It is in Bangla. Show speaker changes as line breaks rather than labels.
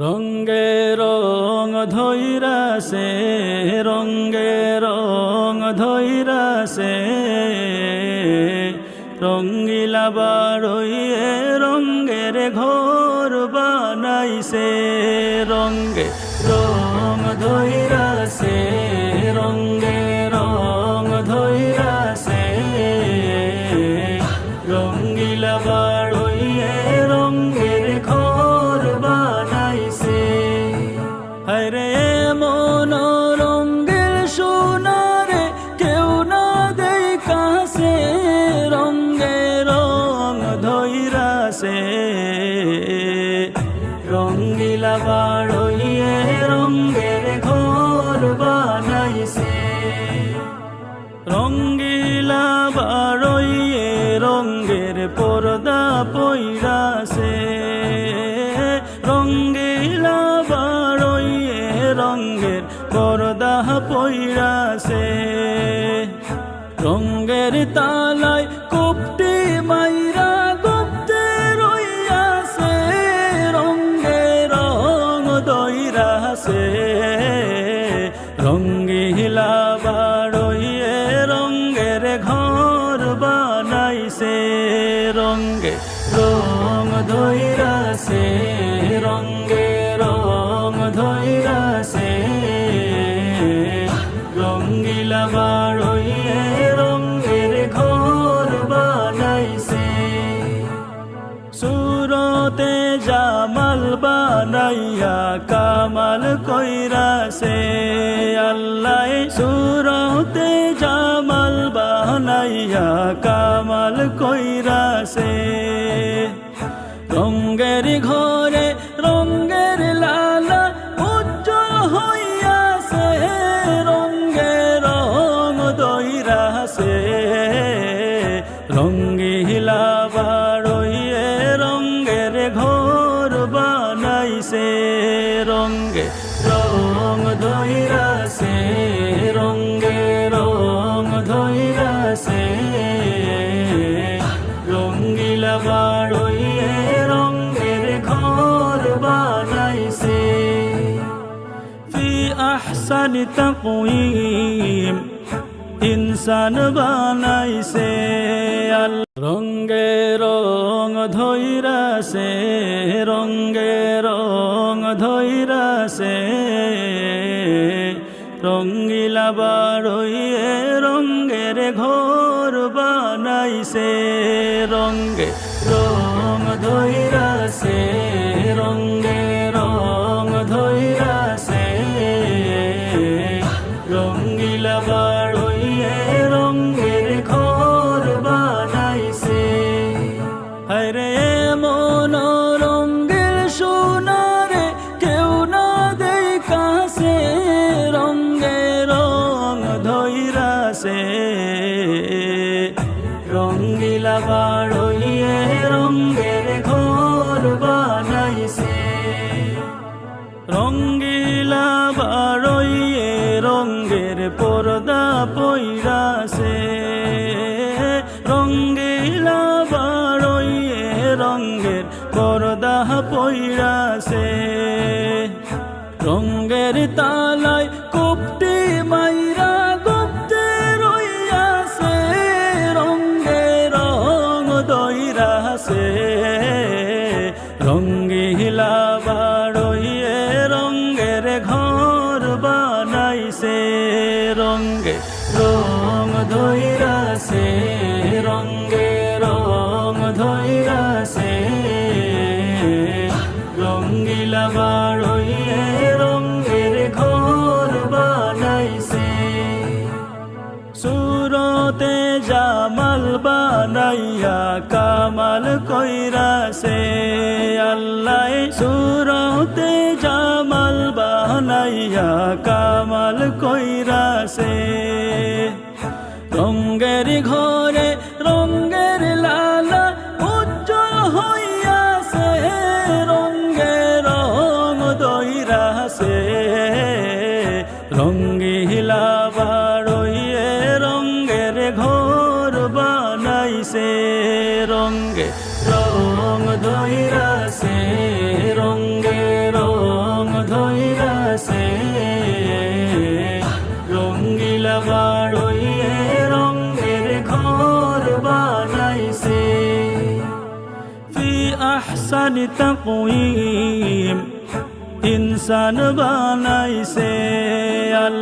রঙ্গে রং ধৈরাসে রঙ্গে রং ধৈরাসে। রঙ্গিলা বাড়ইয়ে রঙ্গের ঘর বানাইছে। রঙ্গে রং ধৈরাসে রঙ্গে হরে মন রঙ্গের সোনারে কেউ না দেই কাছে রঙ্গে রং ধৈরাসে। রঙ্গিলা বাড়ইয়ে রঙ্গের ঘর বানাইছে। রঙ্গিলা বারইয়ে রঙ্গের পর্দা পইরাছে রঙ্গিলা রঙ্গের পর্দা পইরাছে রঙ্গের তালায় কুপটি মাইরা গুপ্তে রইয়াছে। রঙ্গে রং দইরাছে রঙ্গিলা বাড়ইয়ে রঙ্গের ঘর বানাইছে। রঙ্গে রং ধইরাছে রঙ্গে রং ধইরাছে সুরতে জামাল বানাইয়া কামাল কইরাছে আল্লাহ সুরতে জামাল বানাইয়া কামাল কইরাছে রঙ্গের ঘরে বানাইছে ফি আহসানি তাকওয়িম ইনসান বানাইছে রঙ্গে রং ধৈরাছে রঙ্গে রং ধৈরাছে রঙ্গিলা বাড়ইয়ে রঙ্গের ঘর বানাইছে রঙ্গে রং ধৈরাছে রঙ্গে হরে মন রঙ্গের সোনারে কেউ না দেই কাছে রঙ্গে রং ধৈরাছে। রঙ্গিলা বাড়ইয়ে রঙ্গের ঘর বানাইছে। রঙ্গিলা বারইয়ে রঙ্গের পর্দা পইরাছে রঙ্গের পর্দা পইরাছে রঙ্গের তালায় কুপটি মাইরা গুপ্তে রইয়াছে। রঙ্গে রং দইরাছে। রঙ্গিলা বাড়ইয়ে রঙ্গের ঘর বানাইছে। রঙ্গে রং ধইরাছে রঙ্গে রং ধইরাছে জামাল বানাইয়া কামাল কইরাছে আল্লাহ সুরতে জামাল বানাইয়া কামাল কইরাছে রঙ্গের ঘরে আহসানি তাকওয়িম ইনসান বানাইছে আল্লাহ